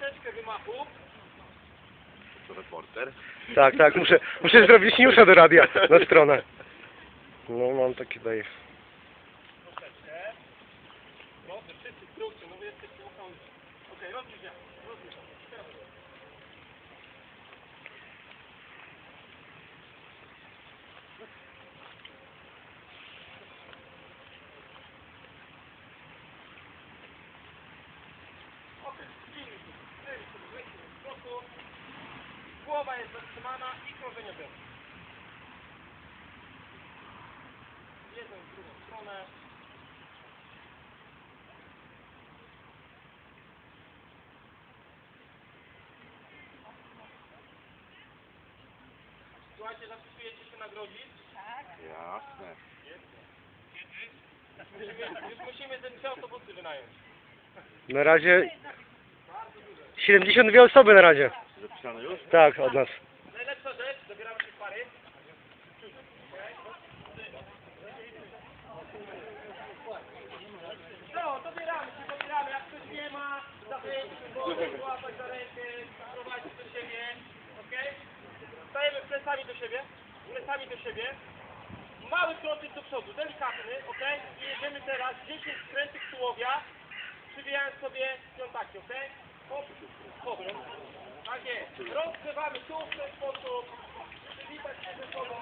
troszeczkę wymachu. To reporter. Tak, tak, muszę, muszę zrobić newsa do radia na stronę. No mam taki daję. Troszeczkę. Dobrze, wszyscy skrótcie, no wy jesteście uchronni. Okej, rozbierz ja. Rozbierz. Teraz. Okej, przyjmij tu. Przyjmij tu. Weźmy w sposób. Głowa jest zatrzymana i krążenie biodra. W jedną i w drugą stronę. Słuchajcie, zapisujecie się nagrodzić? Jasne. Już musimy te dwie autobusy wynająć. Na razie 72 osoby na razie. Zapisane już? Tak, od nas. Najlepsza rzecz, dobieramy się w pary. No, dobieramy się, dobieramy. Jak ktoś nie ma, zachęcić, złapać za rękę, prowadzić do siebie. Okej? Stajemy plecami do siebie, plecami do siebie. Mały kroczyk do przodu, delikatny, okej? I jedziemy teraz 10 skrętów tułowia, przywijając sobie piątaki, okej? Tak jest. Rozgrzewamy tu w ten sposób. Przywitać się ze sobą.